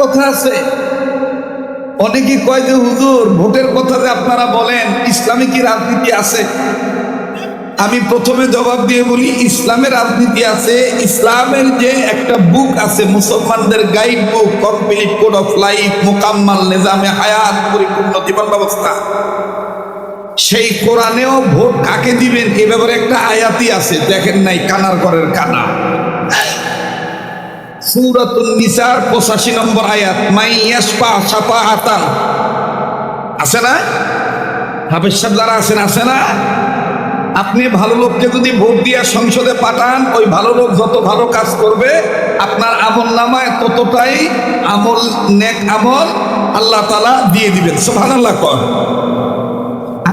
কথা আছে। অনেকেই কয় যে, হুজুর, ভোটের কথা যে আপনারা বলেন, ইসলামে কি রাজনীতি আছে? আমি প্রথমে জবাব দিয়ে বলি ইসলামের রাজনীতি আছে। ইসলামের যে একটা বুক আছে, মুসলমানদের guide book complete code of life মোকাম্মাল নিজামে হায়াত, পরিপূর্ণ জীবন ব্যবস্থা। সেই কোরআনেও ভোট কাকে দিবেন, এ ব্যাপারে একটা আয়াতি আছে, দেখেন নাই, কানার ঘরের কানা। সুরাতুন নিসার, পঁচাশি নম্বর আয়াত, মাই ইয়াসপা সাপা আতান আছে না? হাফেজ সাহেব যারা আছেন, আছে না? আপনি ভালো লোককে যদি ভোট দিয়ে সংসদে পাঠান, ওই ভালো লোক যত ভালো কাজ করবে, আপনার আমল নামায় ততটাই আমল, নেক আমল আল্লাহ তালা দিয়ে দিবেন। সোহান আল্লাহ কর।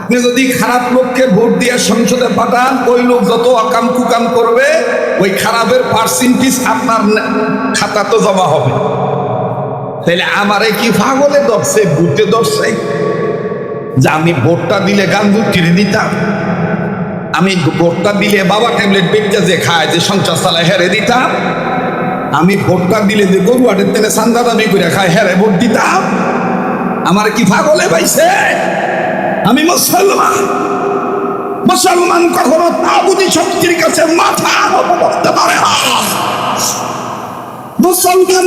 আপনি যদি খারাপ লোককে ভোট দিয়ে সংসদে পাঠান, ওই লোক যত অকাম কুকাম করবে, ওই খারাপের পার্সেন্টেজ আপনার নে- খাতাতে জমা হবে। তাহলে আমারে কি পাগলে দর্শে ভূতে দর্শে যে আমি ভোটটা দিলে গান্ধু কিনে দিতাম আমি ভোটটা দিলে বাবা ট্যাবলেট বেচতে যে খায়, যে সংসার চালায়, হেরে দিতাম। আমি ভোটটা দিলে যে গরু আটের তেলে সান্দা দাবি করে খায়, হেরে ভোট দিতাম। আমার কি পাগলে পাইছে? আমি মুসলমান। মুসলমান কখনো তাগুদি শক্তির কাছে মাথা নত করতে পারে না। মুসলমান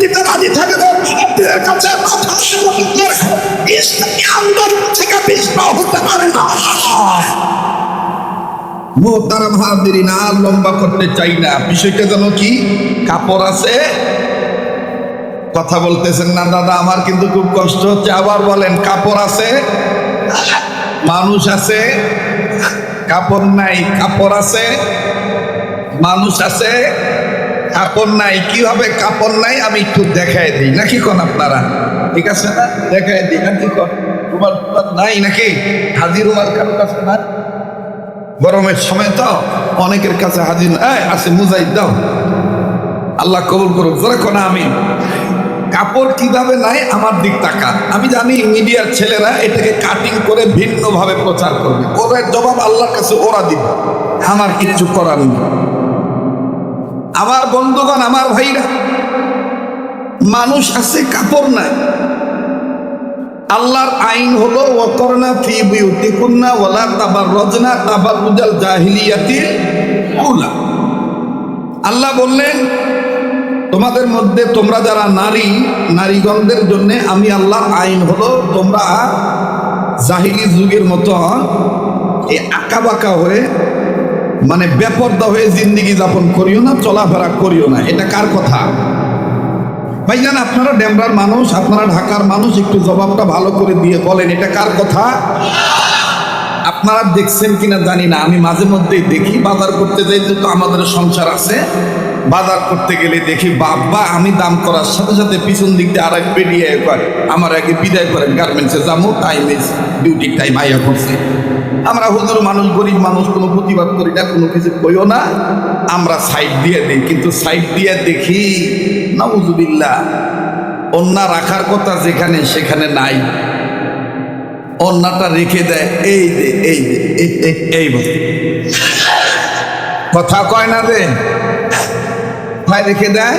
দিতে রাজি থাকে তো ভারতীয় কাছে মাথা না। ইসলামী আন্দোলন থেকে বিষ্ণ হতে পারে না। মোহতারাম হাজিরিন আর লম্বা করতে চাই না। বিষয়টা যেন কি? কাপড় আছে? কথা বলতেছেন না, দাদা, আমার কিন্তু খুব কষ্ট হচ্ছে। আবার বলেন, কাপড় আছে? মানুষ আছে, কাপড় নাই, কাপড় আছে, মানুষ আছে, কাপড় নাই, কীভাবে কাপড় নাই আমি একটু দেখাই দিই। নাকি কোন আপনারা? ঠিক আছে না? দেখাই দিই, নাকি কোন? তোমার নাই নাকি? হাজির উমার কারও কাছে না গরমের সময় তো অনেকের কাছে হাজির আছে মুজাই দাও। আল্লাহ কবুল করুক, জোরে কোনা আমি কাপড় কীভাবে নাই আমার দিক তাকা আমি জানি মিডিয়ার ছেলেরা এটাকে কাটিং করে ভিন্নভাবে প্রচার করবে। ওদের জবাব আল্লাহর কাছে ওরা দিবে। আমার কিচ্ছু করার নেই। আমার বন্ধুগণ, আমার ভাইরা, মানুষ আছে, কাপড় নাই। আল্লাহর আইন হলো, ওয়াকরনা ফি বিউতিকুন্না ওয়ালা তাবাররজনা তাবাররুজাল জাহিলিয়াতিল উলা। আল্লাহ বললেন তোমাদের মধ্যে তোমরা যারা নারী, নারীগণদের জন্য আমি আল্লাহর আইন হলো তোমরা জাহিলি যুগের মতো এই আঁকা বাঁকা হয়ে মানে বেপর্দা হয়ে জিন্দিগি যাপন করিও না, চলাফেরা করিও না। এটা কার কথা? ভাইজান, আপনারা ডেমরার মানুষ, আপনারা ঢাকার মানুষ, একটু জবাবটা ভালো করে দিয়ে বলেন, এটা কার কথা? আপনারা দেখছেন কিনা জানি না, আমি মাঝে মধ্যেই দেখি, বাজার করতে যাই তো আমাদের সংসার আছে। বাজার করতে গেলে দেখি, বাবা, আমি দাম করার সাথে সাথে পিছন দিক দিয়ে আর এক বেরিয়ে করে। আমার আগে বিদায় করেন গার্মেন্টসে যাব টাইম ইজ ডিউটি টাইম আইয়া করছে। আমরা হুজুর মানুষ, গরিব মানুষ, কোনো প্রতিবাদ করি না, কোনো কিছু কইও না। আমরা সাইড দিয়ে দিই, কিন্তু সাইড দিয়ে দেখি, নাউজুবিল্লাহ, অন্যা রাখার কথা যেখানে সেখানে নাই। অন্যটা রেখে দেয়, এই যে, এই এই- এই বলে। কথা কয় না রে? ভাই রেখে দেয়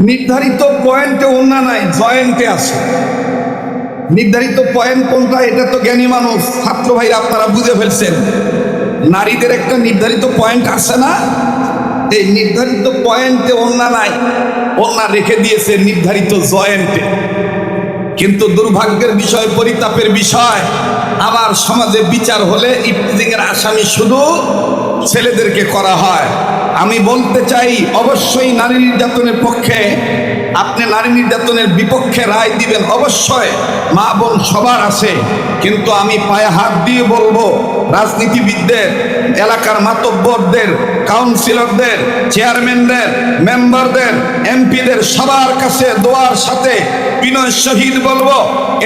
নির্ধারিত পয়েন্টে অন্য নাই, জয়েন্টে আছে। নির্ধারিত পয়েন্ট কোনটা, এটা তো জ্ঞানী মানুষ। ছাত্র ভাই আপনারা বুঝে ফেলছেন। নারীদের একটা নির্ধারিত পয়েন্ট আছে না? এই নির্ধারিত পয়েন্টে অন্য নাই। অন্য রেখে দিয়েছে নির্ধারিত জয়েন্টে। কিন্তু দুর্ভাগ্যের বিষয়, পরিতাপের বিষয়, আবার সমাজে বিচার হলে ইফতিজিংয়ের আসামি শুধু ছেলেদেরকে করা হয়। আমি বলতে চাই অবশ্যই নারী নির্যাতনের পক্ষে আপনি নারী নির্যাতনের বিপক্ষে রায় দিবেন অবশ্যই। মা বোন সবার আছে। কিন্তু আমি পায়ে হাত দিয়ে বলব, রাজনীতিবিদদের, এলাকার মাতব্বরদের কাউন্সিলরদের চেয়ারম্যানদের মেম্বারদের এমপিদের সবার কাছে দোয়ার সাথে বিনয় শহীদ বলব,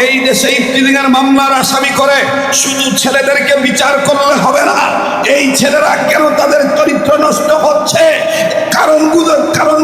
এই দেশে ইফতিজিংয়ের মামলার আসামি করে শুধু ছেলেদেরকে বিচার করলে হবে না, এই ছেলেরা কেন তাদের চরিত্র নষ্ট হচ্ছে? কারণগুলো কারণগুলো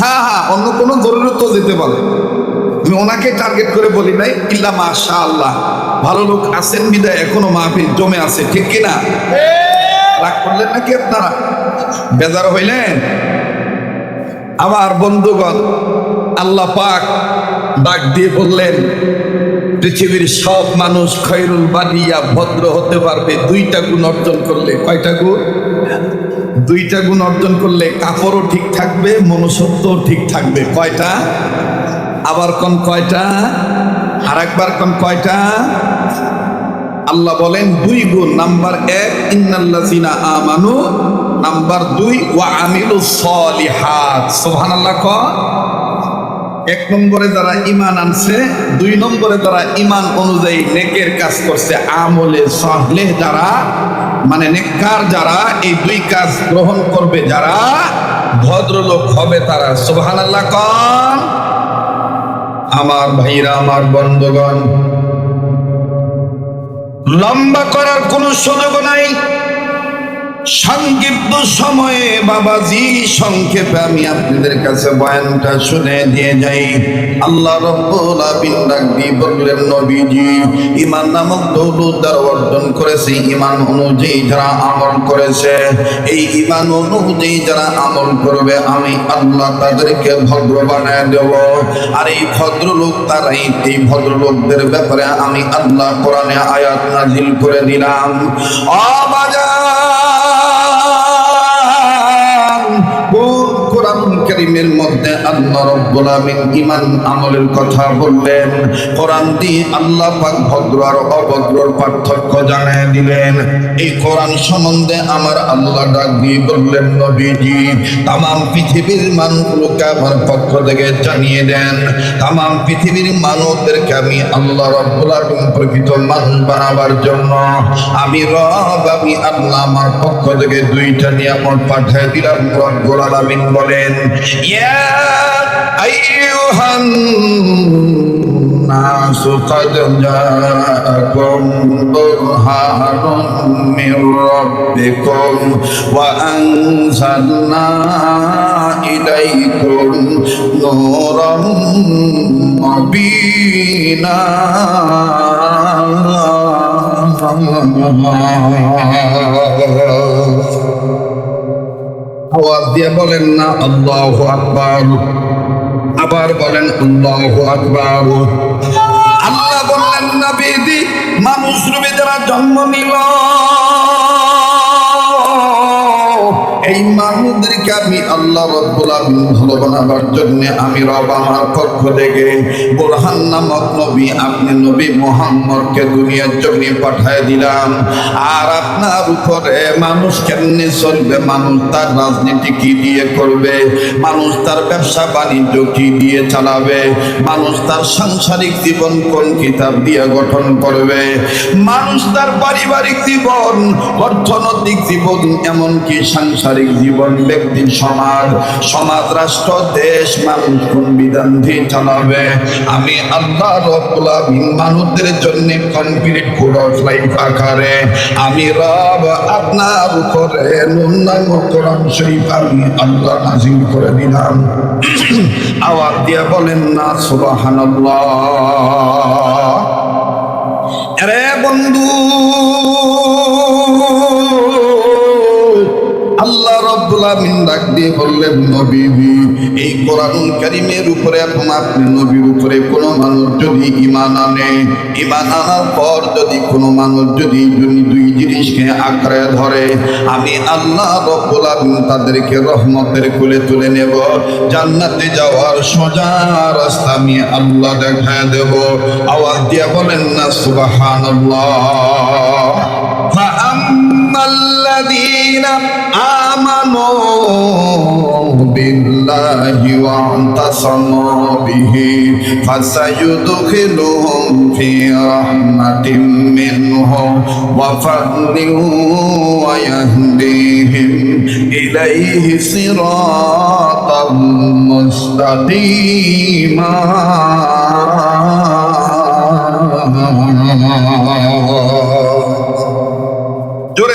হ্যাঁ হ্যাঁ অন্য কোনো জরুরত যেতে পারে। আমি ওনাকে টার্গেট করে বলি নাই ইল্লা মাশা আল্লাহ ভালো লোক আছেন বিদায় এখনও মাহফিল জমে আছে ঠিক কিনা? রাগ করলেন নাকি আপনারা? বেজার হইলেন? আমার বন্ধুগণ আল্লাহ পাক ডাক দিয়ে বললেন পৃথিবীর সব মানুষ খৈরুল বানিয়া ভদ্র হতে পারবে দুইটা গুণ অর্জন করলে কয়টা গুণ? দুইটা গুণ অর্জন করলে কাপড়ও ঠিক থাকবে, মনুষ্যত্বও ঠিক থাকবে। কয়টা? আবার কোন কয়টা? আর একবার কোন কয়টা? আল্লাহ বলেন, দুই গুণ। নাম্বার এক, ইন্নাল্লাযিনা আমানু। নাম্বার দুই, ওয়া আমিলু সলিহাত। সুবহানাল্লাহ ক। এক নম্বরে যারা ইমান আনছে, দুই নম্বরে যারা ইমান অনুযায়ী নেকের কাজ করছে, আমলে সাহলেহ যারা মানে নেককার যারা, এই দুই কাজ গ্রহণ করবে যারা, ভদ্রলোক হবে তারা। সুবহানাল্লাহ, কন। আমার ভাইরা, আমার বন্ধুগণ, লম্বা করার কোনো সুযোগ নাই। সংক্ষিপ্ত সময়ে বাবাজি, সংক্ষেপে আমি আপনাদের কাছে বয়ানটা শুনে দিয়ে যাই। আল্লাহ অর্জন করেছে। যারা আমল করেছে, এই যারা আমল করবে, আমি আল্লাহ তাদেরকে আর এই ভদ্রলোক তারাই, এই ভদ্রলোকদের ব্যাপারে আমি আল্লাহ কোরআনে আয়াত নাজিল করে দিলাম। অবাজান কারীমের মধ্যে আল্লাহ রাব্বুল আমিন ঈমান আমলের কথা বললেন। কোরআন দিয়ে আল্লাহ পাক ভদ্র আর অভদ্রর পার্থক্য জানিয়ে দিলেন। এই কোরআন সম্বন্ধে আমার আল্লাহ ডাক দিয়ে বললেন, নবীজি তাম পৃথিবীর মানুষগুলোকে আমার পক্ষ থেকে জানিয়ে দেন। তাম পৃথিবীর মানবদেরকে আমি আল্লাহ রাব্বুল আমিন প্রকৃত মানুষ বানাবার জন্য আমি রব, আমি আল্লাহ আমার পক্ষ থেকে দুইটা নিয়ামত পাঠিয়ে দিলাম, রব্বুল আলামিন বলেন يا أيها الناس قد جاءكم برهان من ربكم وأنزلنا إليكم نورا مبينا Oh, আওয়াজ দিয়ে বলেন না, আল্লাহ আকবার। আবার বলেন, আল্লাহ আকবার। আল্লাহ বললেন নবীদি মানুষ রূপে যারা জন্ম নিল এই মানুষদেরকে আমি আল্লাহ রব্বুল আলামিন ভালো বানাবার জন্য আমি রব আমার পক্ষ থেকে বোরহান নামক নবী, আপনি নবী মোহাম্মদকে দুনিয়ার জন্য পাঠিয়ে দিলাম। আর আপনার উপরে মানুষ কেমনে চলবে? মানুষ তার রাজনীতি কি দিয়ে করবে? মানুষ তার ব্যবসা বাণিজ্য কি দিয়ে চালাবে? মানুষ তার সাংসারিক জীবন কোন কিতাব দিয়ে গঠন করবে? মানুষ তার পারিবারিক জীবন, অর্থনৈতিক জীবন এমনকি সাংসারিক জীবন, ব্যক্তি, সমাজ সমাজ, রাষ্ট্র, দেশ, মানুষ, কোন বিধান দিয়ে চালাবে? আমি আল্লাহ রব্বুল মানুষদের জন্য কোড অফ লাইফ আকারে, আমি রব আপনার উপরে ন্যূনতম কোরআন শরীফ আমি আল্লাহ নাজিল করে দিলাম। আওয়াজ দিয়ে বলেন না, সুবহানাল্লাহ। আরে বন্ধু! উপরে নবীর উপরে কোনো মানুষ যদি ইমান আনে ইমান আনার পর যদি কোনো মানুষ যদি দুই জিনিসকে আঁকড়ে ধরে, আমি আল্লাহ তাদেরকে রহমতের কোলে তুলে নেব, জান্নাতে যাওয়ার সোজা রাস্তা আমি আল্লাহ দেখা দেব। আওয়াজ দিয়ে বলেন, না সুবাহান আল্লাহ الذين آمنوا بالله واعتصموا به فسيدخلهم في رحمة منه وفضل ويهديهم إليه صراطا مستقيما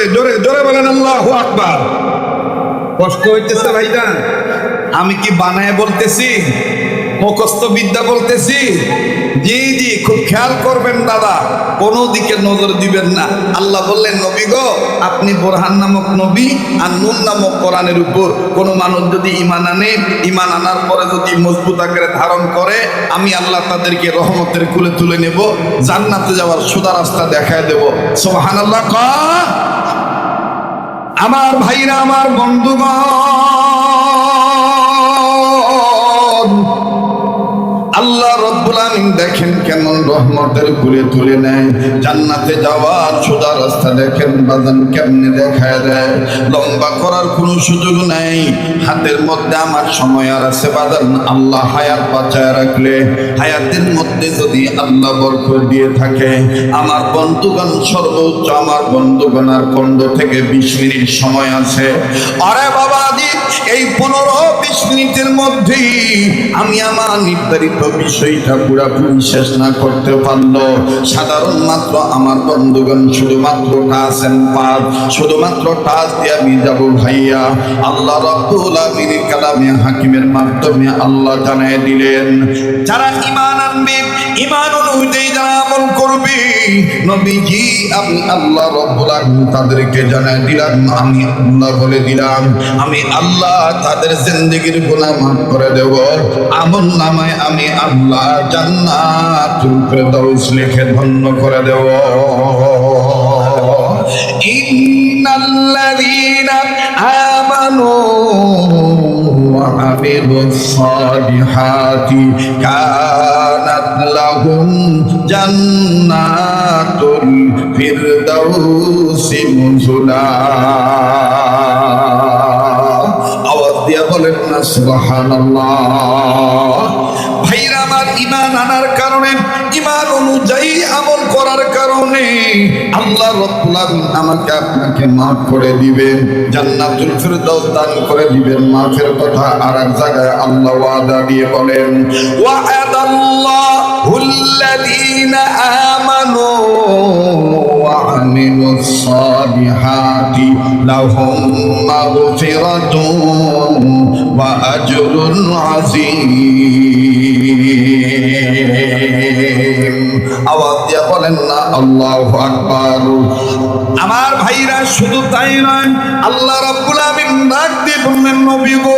জোরে জোরে জোরে বলেন আল্লাহ আকবার। কষ্ট হইতেছে ভাইজান। আমি কি বানায় বলতেছি? মুখস্থ বিদ্যা বলতেছি। জি জি, খুব খেয়াল করবেন দাদা, কোনো দিকে নজর দিবেন না। আল্লাহ বললেন, নবী গো, আপনি বোরহান নামক নবী আর নুন নামক কোরআনের উপর। কোনো মানুষ যদি ইমান আনে ইমান আনার পরে যদি মজবুত আকারে ধারণ করে, আমি আল্লাহ তাদেরকে রহমতের কুলে তুলে নেব, জান্নাতে যাওয়ার সোজা রাস্তা দেখায় দেব। সোহান আল্লাহ আমার ভাইরা, আমার বন্ধুগণ আল্লাহ আমিন দেখেন কেমন রহমতের কুলে তুলে নেয়। জান্নাতে যাওয়ার সোজা রাস্তা দেখেন বাজান কেমনে দেখায় দেয়। লম্বা করার কোনো সুযোগ নেই। হাতের মধ্যে আমার সময় আর আছে বাজান আল্লাহ হায়াত বাঁচায় রাখলে। হায়াতের মধ্যে যদি আল্লাহ বরকত দিয়ে থাকে, আমার বন্ধুগণ সর্বোচ্চ আমার বন্ধুগণ আর পনেরো থেকে বিশ মিনিট সময় আছে। আরে বাবাজি এই পনেরো বিশ মিনিটের মধ্যেই আমি আমার নির্ধারিত বিষয়টা না করতে পারল। সাধারণ মাত্র আমার বন্ধুগণ শুধুমাত্র টাচেন পার শুধুমাত্র টাচ দিয়ে আমি ভাইয়া। আল্লাহ কালামে হাকিমের মাধ্যমে আল্লাহ দিলেন, যারা ইমান আনবে ইমান অনুযায়ী যারা আমল করবে, নবীজি, আমি আল্লাহ তাদেরকে জানায় দিলাম, আমি আল্লাহ বলে দিলাম, আমি আল্লাহ তাদের জিন্দেগির গুনাহ মাফ করে দেব। আমল নামায় আমি আল্লাহ জান্নাতুল ফেরদাউস লিখে ধন্য করে দেব ইন্নাল্লাযীনা আমানু وعملوا الصالحات كانت لهم جنات الفردوس نزلا আওয়াজ দিয়া বলেন না সুবহানাল্লাহ রব্বুল আলামিন আমাকে আপনাকে মাফ করে দিবেন জান্নাতুল ফিরদাউস দান করে দিবেন মাফের কথা আর এক জায়গায় আল্লাহ ওয়াদা দিয়ে বলেন ওয়াদাল্লাহুল্লাযীনা আমানু وعملوا الصالحات لهم مغفرة وأجر عظيم আওয়াজ দিয়ে বলেন না, আল্লাহ আকবার। আমার ভাইরা শুধু তাই নয়, আল্লাহ রাব্বুল আমিন ডাক দিয়ে বললেন, নবী গো।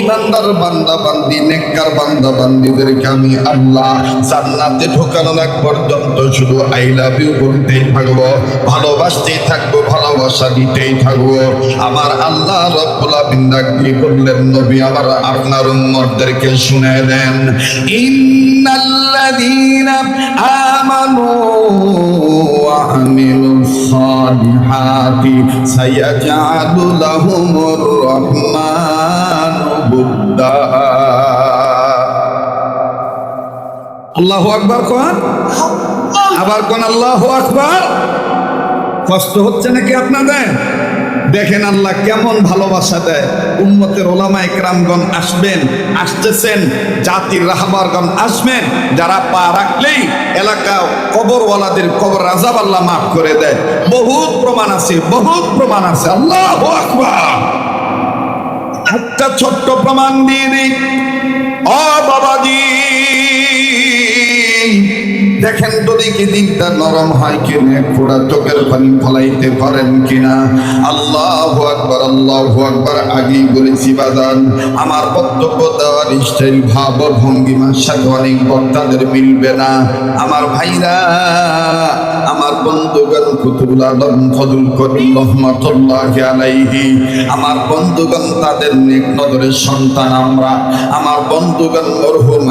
ইমানদার বান্দা বান্দি, নেককার বান্দা বান্দিদেরকে আমি আল্লাহ জান্নাতে ঢোকানোর এক পর্যন্ত শুধু আই লাভ ইউ বলতেই থাকব, ভালোবাসতেই থাকব, ভালোবাসা দিতেই থাকব। আমার আল্লাহ রব্বুল আলামিন কি বললেন নবী, আমার আপনার উম্মতদেরকে শুনে দেন ইন্নাল্লাযীনা আমানু ওয়া লাহুমুর রহমান। আল্লাহু। আকবার কোন আবার কোন আল্লাহ আকবার? কষ্ট হচ্ছে নাকি আপনাদের? দেখেন আল্লাহ কেমন ভালোবাসা দেয়। উম্মতের ওলামা একরামগণ আসবেন, আসতেছেন, জাতির রাহবারগণ আসবেন, যারা পা রাখলেই এলাকা কবরওয়ালাদের কবর রাজাব আল্লাহ মাফ করে দেয়। বহুত প্রমাণ আছে, বহুত প্রমাণ আছে। আল্লাহ আকবার। একটা ছোট্ট প্রমাণ দিয়ে দিই। অ, বাবাজি। দেখেন তো দেখি দিকটা নরম হয় কিনা ফোড়া চোখের পানি ফলাইতে পারেন কিনা। আল্লাহ আকবার আল্লাহ আকবার, আগেই বলেছি বাদান আমার বক্তব্য দেওয়ার স্টাইল ভাব ভঙ্গিমার সাথে অনেক বক্তাদের মিলবে না। আমার ভাইরা আমার বন্ধুগণ কুতুবুল আলম ফজল করিম রহমাতুল্লাহ আলাইহি। আমার বন্ধুগণ, তাদের নেক নজরের সন্তান আমরা। আমার বন্ধুগণ, মরহুম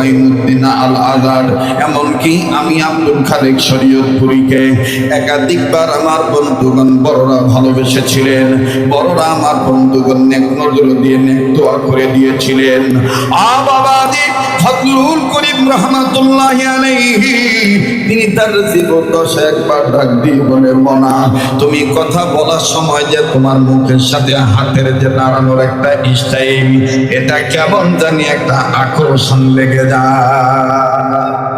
আল আজাদ এমনকি আমি আব্দুল খালেক শরীয়তপুরীকে একাধিকবার আমার বন্ধুগণ বড়রা ভালোবেসেছিলেন। বড়রা আমার বন্ধুগণ নেক নজর দিয়ে নেক দোয়া করে দিয়েছিলেন। আ বাবাজি ফজলুল করিম রহমাতুল্লাহ আলাইহি, তিনি তার জীবন দশা একবার ডাক দিয়ে বলে, মনা, তুমি কথা বলার সময় যে তোমার মুখের সাথে হাতের যে নাড়ানোর একটা স্টাইল এটা কেমন জানি একটা আকর্ষণ লেগে যায়।